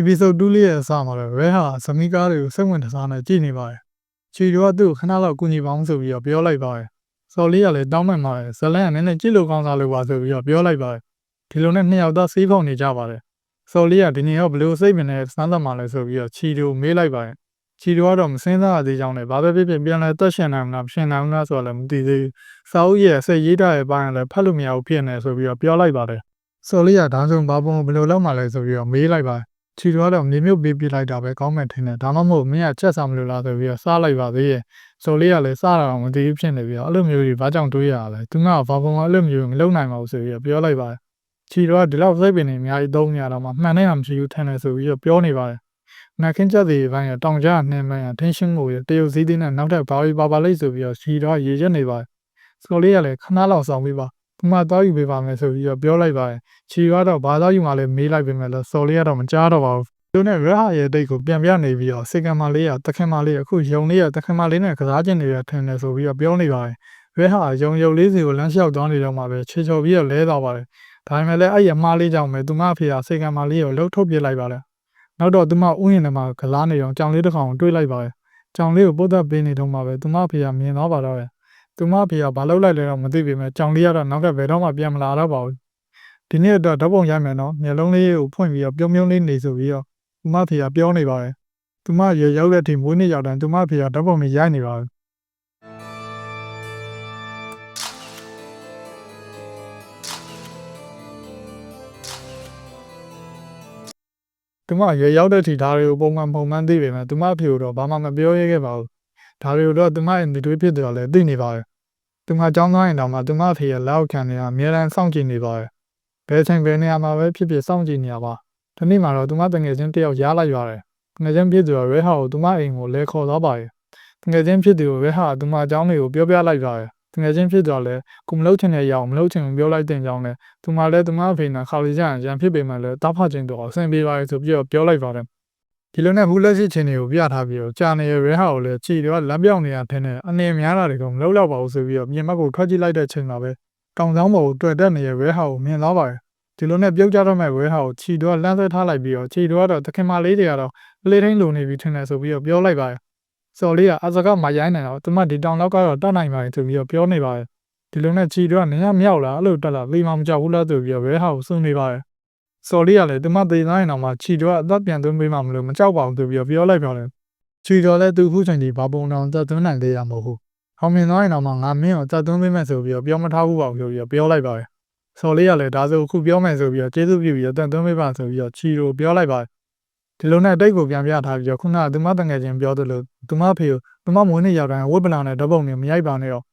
episode 2လေးရဲ့အစမှာတော့ Red ဟာဇမီကားတွေကိုစိတ်ဝင်စားနေကြည့်နေပါတယ်။ချီတို့ကသူ့ကိုခဏလောက်ကူညီပေါင်းဆိုပြီးတော့ပြောလိုက်ပါတယ်။စော်လေးကလည်းတောင်းပန်ပါတယ်။ဇလန်ကနည်းနည်းကြည့်လို့ကောင်းစားလို့ပါဆိုပြီးတော့ပြောလိုက်ပါတယ်။ဒီလိုနဲ့နှစ်ယောက်သားဆေးဖောက်နေကြပါတယ်။စော်လေးကဒီနေ့တော့ဘယ်လိုစိတ်မနဲ့စမ်းသပ်မှလဲဆိုပြီးတော့ချီတို့မေးလိုက်ပါတယ်။ချီတို့ကတော့မစင်းစားရသေးကြောင်းနဲ့ဘာပဲဖြစ်ဖြစ်ပြန်လဲတက်ရှင်နိုင်မလားရှင်နိုင်မလားဆိုတော့လည်းမသိသေးဘူး။စာအုပ်ရဲ့စိတ်ရေးထားရဲ့ပိုင်းကလည်းဖတ်လို့မရဘူးဖြစ်နေဆိုပြီးတော့ပြောလိုက်ပါတယ်။စော်လေးကဒါဆိုဘာပုံဘယ်လိုလုပ်မှလဲဆိုပြီးတော့မေးလိုက်ပါတယ်။ ချီတော့တော့မြေမြုပ်ပေးပြလိုက်တာပဲကောင်းမှထင်တယ်ဒါမှမဟုတ်မင်းကချက်စားမလို့လားဆိုပြီးတော့စားလိုက်ပါသေးရဲ့ဆိုလေးကလည်းစားတာတော့မသိဘူးဖြစ်နေပြီးတော့အဲ့လိုမျိုးကြီးဘာကြောင့်တွေးရလဲသူကဘာပုံမှအဲ့လိုမျိုးမလုပ်နိုင်ပါဘူးဆိုပြီးတော့ပြောလိုက်ပါတယ်ချီတော့ဒီလောက်စိတ်ပင်နေအများကြီးသုံးနေရတော့မှမှန်တဲ့ဟာမရှိဘူးထင်တယ်ဆိုပြီးတော့ပြောနေပါတယ်နက်ခင်းချက်စီဘိုင်းရတောင်ကြားနှင်းမှန်ရ tension ကိုရတရုတ်စည်းသေးနဲ့နောက်ထပ်ဘာဝီပါပါလိမ့်ဆိုပြီးတော့ချီတော့ရေချက်နေပါတယ်ဆိုလေးကလည်းခဏလောက်ဆောင်ပြီးပါ ဒီမှာတောက်ယူပေးပါမယ်ဆိုပြီးတော့ပြောလိုက်ပါတယ်ချီကတော့ဘာသာယူမှလည်းမေးလိုက်ပေမဲ့လို့စော်လေးကတော့မကြားတော့ပါဘူးသူနဲ့ရဟရဲ့တိတ်ကိုပြန်ပြနေပြီးတော့စေကံမလေးရတခင်မလေးရအခုယုံလေးရတခင်မလေးနဲ့ကစားကျင်နေရထင်တယ်ဆိုပြီးတော့ပြောနေပါတယ်ရဟယုံယုံလေးစီကိုလမ်းလျှောက်သွားနေတော့မှပဲချေချော်ပြီးတော့လဲသွားပါတယ်ဒါပေမဲ့လည်းအဲ့ရမားလေးကြောင့်ပဲသူမအဖေကစေကံမလေးကိုလှုပ်ထုတ်ပြလိုက်ပါတယ်နောက်တော့သူမဥယျာဉ်ထဲမှာကစားနေတော့ကြောင်လေးတစ်ကောင်ကိုတွေးလိုက်ပါတယ်ကြောင်လေးကိုပုတ်သက်ပေးနေတော့မှပဲသူမအဖေကမြင်သွားပါတော့တယ် သူမအဖေကဘာလုပ်လိုက်လဲတော့မသိပေမဲ့ကြောင်လေးကတော့နောက်ကဘယ်တော့မှပြန်မလာတော့ပါဘူးဒီနေ့တော့ဓာတ်ပုံရိုက်မယ်နော်မျက်လုံးလေးကိုဖွင့်ပြီးတော့ပြုံးပြုံးလေးနေဆိုပြီးတော့သူမဖေကပြောနေပါတယ်။သူမရရောက်တဲ့အချိန်မွေးနေ့ရောက်တိုင်းသူမဖေကဓာတ်ပုံတွေရိုက်နေပါတယ်။သူမရရောက်တဲ့အချိန်ဒါတွေကိုပုံမှန်ပုံမှန်သိပေမဲ့သူမဖေကတော့ဘာမှမပြောရဲခဲ့ပါဘူး။ဒါတွေကိုတော့သူမရဲ့နေတွေးဖြစ်တယ်လည်းသိနေပါတယ်။ သူမကြောင်းသွားရင်တော့မှသူမဖေရဲ့လက်အောက်ခံနေကအများအားစောင့်ကြည့်နေပါတယ်။ဘယ်ချိန်ဘယ်နေရာမှာပဲဖြစ်ဖြစ်စောင့်ကြည့်နေရပါ။ဒီနေ့မှာတော့သူမတငယ်ချင်းတယောက်ရားလိုက်ရတယ်။ငွေချင်းဖြစ်သူကရဲဟာကိုသူမအိမ်ကိုလဲခေါ်သွားပါတယ်။ငွေချင်းဖြစ်သူကိုရဲဟာသူမအကြောင်းလေးကိုပြောပြလိုက်ပါတယ်။ငွေချင်းဖြစ်သူကလည်းကိုမလုပ်ချင်တဲ့ရအောင်မလုပ်ချင်ဘူးပြောလိုက်တဲ့အကြောင်းနဲ့သူမလည်းသူမအဖေနဲ့ခါလီကြရန်ဖြစ်ပေမဲ့လည်းတားဖချင်းတော့အဆင်ပြေပါလေဆိုပြီးတော့ပြောလိုက်ပါတယ်။ ဒီလိုနဲ့ဘူးလက်ရှိချင်းတွေကိုပြထားပြီးတော့ကြာနေရဲဟာကိုလည်းခြေတွေကလက်ပြောင်နေတာထင်တယ်အနေများတာတွေကမလုပ်တော့ပါဘူးဆိုပြီးတော့ပြင်ဘက်ကိုထွက်ကြည့်လိုက်တဲ့ချိန်မှာပဲတောင်ဆောင်ပေါ်ကိုတွေ့တက်နေရဲရဲဟာကိုမြင်သွားပါတယ်။ဒီလိုနဲ့ပြုတ်ကြတော့မဲ့ဝဲဟာကိုခြေတော့လမ်းဆွဲထားလိုက်ပြီးတော့ခြေတော့တော့သခင်မလေးတွေကတော့ပလေးထိန်လုံနေပြီထင်တယ်ဆိုပြီးတော့ပြောလိုက်ပါတယ်။စော်လေးကအစကမရိုင်းနိုင်တော့သူမဒီတောင်လောက်ကတော့တတ်နိုင်ပါတယ်ဆိုပြီးတော့ပြောနေပါတယ်။ဒီလိုနဲ့ချီတော့နင်းရမြောက်လာအဲ့လိုတက်လာလေမောင်ကြောက်ဘူးလားဆိုပြီးတော့ဘဲဟာကိုစွန့်နေပါတယ်။ စော်လေးကလည်းသူမသေသားရင်တော့မှချီတော့အသက်ပြန်သွင်းပေးမှမလို့မကြောက်ပါဘူးဆိုပြီးတော့ပြောလိုက်ပြောတယ်။ချီတော့လည်းသူခုချိန်ဒီဘာပုံတောင်သက်သွင်းနိုင်သေးရမဟုတ်ဘူး။ဟောင်မြင်သွားရင်တော့မှငါမင်းကိုသက်သွင်းပေးမယ်ဆိုပြီးတော့ပြောမထားဘူးပါဘူးဆိုပြီးတော့ပြောလိုက်ပါတယ်။စော်လေးကလည်းဒါဆိုအခုပြောမယ်ဆိုပြီးတော့ကျေးဇူးပြုပြီးတော့သက်သွင်းပေးပါဆိုပြီးတော့ချီတော့ပြောလိုက်ပါတယ်ဒီလိုနဲ့အတိတ်ကိုပြန်ပြထားပြီးတော့ခုနကသူမတငယ်ချင်းပြောသလိုသူမဖေကိုသူမမွေးနေ့ရောက်တိုင်းဝတ်ပလောင်နဲ့ဓာတ်ပုံတွေမရိုက်ပါနဲ့တော့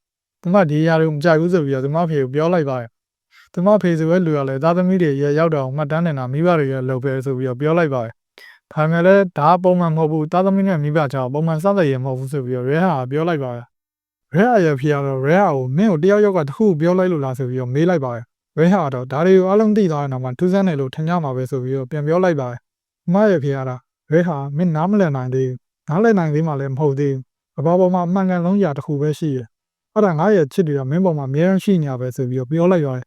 သူမဒီຢာတွေကိုမကြိုက်ဘူးဆိုပြီးတော့သူမဖေကိုပြောလိုက်ပါတယ် သူမဖေဆိုရဲ့လူကလည်းသားသမီးတွေရရောက်တော့မှတ်တမ်းနေတာမိဘတွေရဲ့လုပ်ပဲဆိုပြီးတော့ပြောလိုက်ပါတယ်ဒါမှလည်းဒါပုံမှန်မဟုတ်ဘူးသားသမီးနဲ့မိဘချောပုံမှန်စသရမဟုတ်ဘူးဆိုပြီးတော့ရဲဟာပြောလိုက်ပါတယ်ရဲဟာရဲ့ဖေကတော့ရဲဟာကိုမင်းကိုတယောက်ယောက်ကတခုပြောလိုက်လို့လားဆိုပြီးတော့မေးလိုက်ပါတယ်ရဲဟာတော့ဒါတွေကိုအလုံးသိသွားရင်တော့မှထူးဆန်းတယ်လို့ထင်ကြမှာပဲဆိုပြီးတော့ပြန်ပြောလိုက်ပါတယ်မရဲ့ဖေကတော့ရဲဟာမင်းနားမလည်နိုင်သေးဘူးနားလည်နိုင်သေးမှလည်းမဟုတ်သေးဘူးအဘောပေါ်မှာအမှန်ကန်လုံးရာတစ်ခုပဲရှိတယ်အဲ့ဒါငါရဲ့ချစ်တွေကမင်းပေါ်မှာအများကြီးရှိနေရပဲဆိုပြီးတော့ပြောလိုက်ရတယ်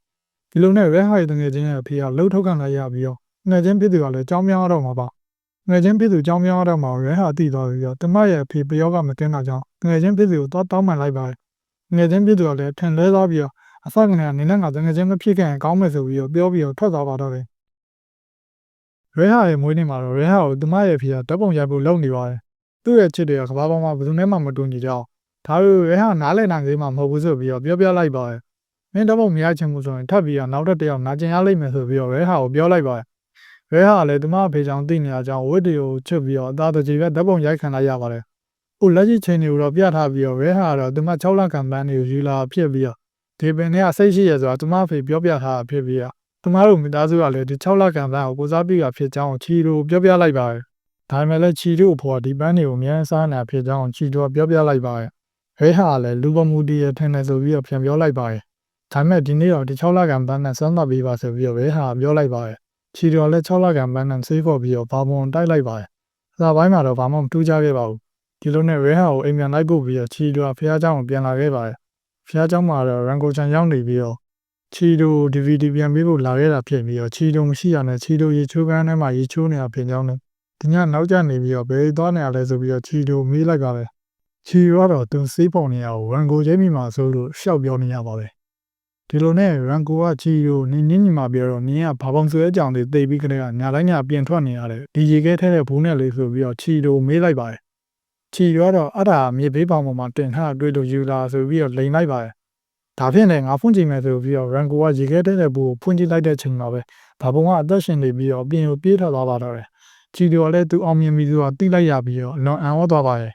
ဒီလိုနဲ့ရဲဟာရဲ့တငယ်ချင်းရဲ့ဖေကလှုပ်ထုတ်ခံလိုက်ရပြီးတော့ငယ်ချင်းဖြစ်သူကလည်းကြောင်းပြောင်းတော့မှာပါငယ်ချင်းဖြစ်သူကြောင်းပြောင်းတော့မှာရဲဟာတည်သွားပြီးတော့တမရဲ့ဖေပယောကမတင်တာကြောင့်ငယ်ချင်းဖြစ်သူကိုတော့တောင်းပန်လိုက်ပါတယ်ငယ်ချင်းဖြစ်သူကလည်းထင်လဲသွားပြီးတော့အစကနေကနေနဲ့ငါတငယ်ချင်းမဖြစ်ခင်ကောင်းမယ်ဆိုပြီးတော့ပြောပြီးတော့ထွက်သွားပါတော့တယ်ရဲဟာရဲ့မွေးနေ့မှာတော့ရဲဟာကိုသူမရဲ့ဖေကဓာတ်ပုံရိုက်ဖို့လုပ်နေပါတယ်။သူ့ရဲ့ချစ်တွေကကဘာပေါ်မှာဘယ်သူနဲ့မှမတူညီကြအောင်။ဒါပေမဲ့ရဲဟာနားလည်နိုင်သေးမှမဟုတ်ဘူးဆိုပြီးတော့ပြောပြလိုက်ပါတယ်။ မင်းဓာတ်ပုံမရိုက်ချင်ဘူးဆိုရင်ထပ်ပြီးတော့နောက်တစ်တယောက်နာကျင်ရလိမ့်မယ်ဆိုပြီးတော့ရဲဟာကိုပြောလိုက်ပါတယ်။ရဲဟာလည်းသူမအဖေချောင်သိနေရကြောင်းဝိတ္တကိုချွတ်ပြီးတော့အသားတကြီးပဲဓာတ်ပုံရိုက်ခံလိုက်ရပါတယ်။ဟိုလက်ရှိချိန်တွေကိုတော့ပြထားပြီးတော့ရဲဟာကတော့သူမ6လခံပန်းတွေကိုယူလာဖြစ်ပြီးတော့ဒီပင်နဲ့စိတ်ရှိရဆိုတာသူမအဖေပြောပြထားတာဖြစ်ပြီးတော့သူမတို့မိသားစုကလည်းဒီ6လကန်ပန်းကိုကိုစားပြုတာဖြစ်ကြောင်းချီတို့ပြောပြလိုက်ပါတယ်။ဒါပေမဲ့လည်းချီတို့အဖေကဒီပန်းတွေကိုအများစားနေတာဖြစ်ကြောင်းချီတို့ကပြောပြလိုက်ပါတယ်။ဟဲဟာကလည်းလူပမှုတည်းရထင်တယ်ဆိုပြီးတော့ပြန်ပြောလိုက်ပါတယ်။ ဒါပေမဲ့ဒီနေ့တော့ဒီ6လကန်ပန်းနဲ့စမ်းသပ်ပေးပါဆိုပြီးတော့ဟဲဟာပြောလိုက်ပါတယ်။ချီတို့ကလည်း6လကန်ပန်းနဲ့ဆေးခေါ်ပြီးတော့ဘာပုံတိုက်လိုက်ပါတယ်။အစာပိုင်းမှာတော့ဘာမှမထူးခြားခဲ့ပါဘူး။ဒီလိုနဲ့ရဲဟာကိုအိမ်ပြန်လိုက်ပို့ပြီးတော့ချီတို့ကဖះเจ้าကိုပြန်လာခဲ့ပါတယ်။ဖះเจ้าမှာတော့ရန်ကိုချန်ရောက်နေပြီးတော့ ချီတို DVD ပြန်ပေးဖို့လာခဲ့တာဖြစ်ပြီးတော့ချီတိုမရှိရနဲ့ချီတိုရေချိုးကန်းထဲမှာရေချိုးနေတာဖြစ်ကြောင်းနဲ့ ဒီညနောက်ကျနေပြီးတော့ဘယ်သွားနေရလဲဆိုပြီးတော့ချီတို့မေးလိုက်ပါပဲချီကတော့သူစေးပုံနေရကိုရန်ကိုချင်းမိမှာဆိုလို့ရှောက်ပြောနေရပါပဲ ဒီလိုနဲ့ရန်ကိုကချီတို့နင်းနင်းညီမှာပြောတော့နင်းကဘာပုံဆွဲကြောင်တွေတိတ်ပြီးခတဲ့ကညာတိုင်းညာပြင်ထွက်နေရတယ်ဒီရေခဲထဲတဲ့ဘူးနဲ့လေးဆိုပြီးတော့ချီတို့မေးလိုက်ပါတယ်ချီတို့ကတော့အဲ့ဒါမြေဘေးပေါင်ပေါ်မှာတင်ထားတွေ့လို့ယူလာဆိုပြီးတော့လိန်လိုက်ပါတယ်ဒါဖြင့်လည်းငါဖွင့်ကြည့်မယ်ဆိုပြီးတော့ရန်ကိုကရေခဲထဲတဲ့ဘူးကိုဖွင့်ကြည့်လိုက်တဲ့ချိန်မှာပဲဘာပုံကအသက်ရှင်နေပြီးတော့အပြင်ကိုပြေးထွက်သွားပါတော့တယ်ချီတော်လည်းသူအောင်မြင်ပြီဆိုတာသိလိုက်ရပြီးတော့အလွန်အံ့ဩသွားပါရဲ့